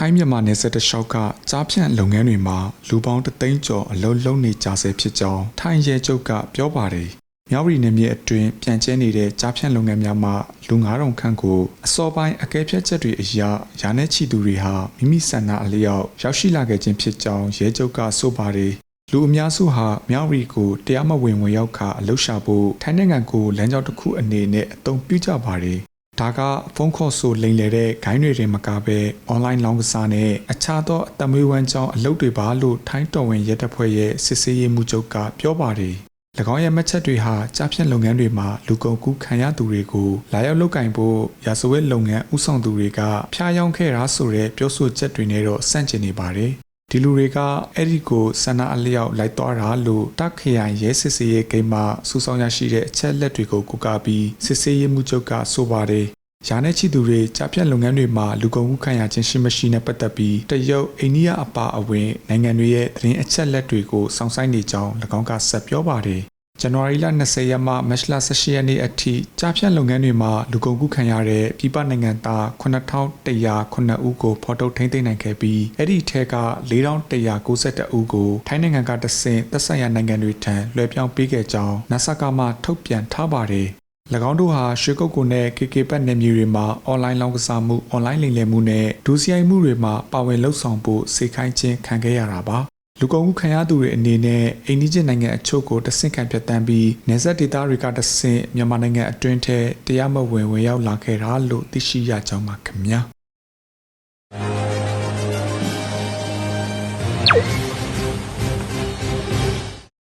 ထိုင်းမြန်မာနယ်စပ်တစ်လျှောက်ကကြားဖြန့်လုပ်ငန်းတွေမှာလူပေါင်းတသိန်းကျော်အလုပ်လုပ်နေကြဆဲဖြစ်ကြောင်းထိုင်းရဲချုပ်ကပြောပါတယ်။မြောက်ရီနယ်မြေအတွင်းပြန်ကျဲနေတဲ့ကြားဖြန့်လုပ်ငန်းများမှာလူ9000ခန့်ကိုအစောပိုင်းအကဲဖြတ်ချက်တွေအရယာနဲ့ချီသူတွေဟာမိမိဆန္ဒအလျောက်ရောက်ရှိလာခဲ့ခြင်းဖြစ်ကြောင်းရဲချုပ်ကဆိုပါတယ်။လူအများစုဟာမြောက်ရီကိုတရားမဝင်ဝင်ရောက်ခါအလုရှာဖို့ထိုင်းနိုင်ငံကိုလမ်းကြောင်းတစ်ခုအနေနဲ့အသုံးပြုကြပါတယ်။ ဒါကဖုန်းခေါ်ဆိုလိမ်လည်တဲ့ဂိုင်းတွေတင်မကပဲအွန်လိုင်းလောင်းကစားနဲ့အခြားသောအသမွေးဝမ်းကြောင်းအလုပ်တွေပါလို့ထိုင်းတော်ဝင်ရဲတပ်ဖွဲ့ရဲ့စစ်ဆေးရေးမှူးချုပ်ကပြောပါတယ်။၎င်းရဲ့မှတ်ချက်တွေဟာကြားဖြတ်လုပ်ငန်းတွေမှာလူကုန်ကူးခံရသူတွေကိုလာရောက်လုပ်ကင်ဖို့ရာဇဝတ်လုပ်ငန်းဥဆောင်သူတွေကဖျားယောင်းခဲ့တာဆိုတဲ့ပြောဆိုချက်တွေနဲ့တော့ဆန့်ကျင်နေပါတယ်။ ဒီလူတွေကအဲ့ဒီကိုဆန္ဒအလျောက်လိုက်သွားတာလို့တက်ခရိုင်ရဲစစ်စေးရေးဂိမ်းမှာစူဆောင်းရရှိတဲ့အချက်လက်တွေကိုကူကာပြီးစစ်ဆေးရေးမှူးချုပ်ကဆိုပါတယ်။ရာနဲ့ချီသူတွေကြားဖြတ်လုပ်ငန်းတွေမှာလူကုန်ကူးခံရခြင်းရှိမရှိနဲ့ပတ်သက်ပြီးတရုတ်အိန္ဒိယအပါအဝင်နိုင်ငံတွေရဲ့သတင်းအချက်လက်တွေကိုစောင့်ဆိုင်နေကြောင်း၎င်းကဆက်ပြောပါတယ်။ ဇန်နဝါရီလ20ရက်မှမတ်လ18ရက်နေ့အထိကြားဖြတ်လုပ်ငန်းတွေမှာလူကုန်ကူးခံရတဲ့ပြည်ပနိုင်ငံသား9109ဦးကိုဖော်ထုတ်ထိန်းသိမ်းနိုင်ခဲ့ပြီးအဲ့ဒီထဲက4192ဦးကိုထိုင်းနိုင်ငံကတဆင့်သက်ဆိုင်ရာနိုင်ငံတွေထံလွှဲပြောင်းပေးခဲ့ကြောင်း NASA ကမှထုတ်ပြန်ထားပါတယ်။၎င်းတို့ဟာရွှေကုတ်ကိုနဲ့ KK ဘတ်နယ်မြေတွေမှာအွန်လိုင်းလောင်းကစားမှုအွန်လိုင်းလိမ်လည်မှုနဲ့ဒုစရိုက်မှုတွေမှာပါဝင်လှုပ်ဆောင်ဖို့စေခိုင်းခြင်းခံခဲ့ရတာပါ လူကုန်ကူးခံရသူတွေအနေနဲ့အိန္ဒိယနိုင်ငံအချို့ကိုတဆင့်ခံဖြတ်တန်းပြီးနေဆက်ဒေသတွေကတဆင့်မြန်မာနိုင်ငံအတွင်းထဲတရားမဝင်ဝင်ရောက်လာခဲ့တာလို့သိရှိရကြောင်းပါခင်ဗျာ။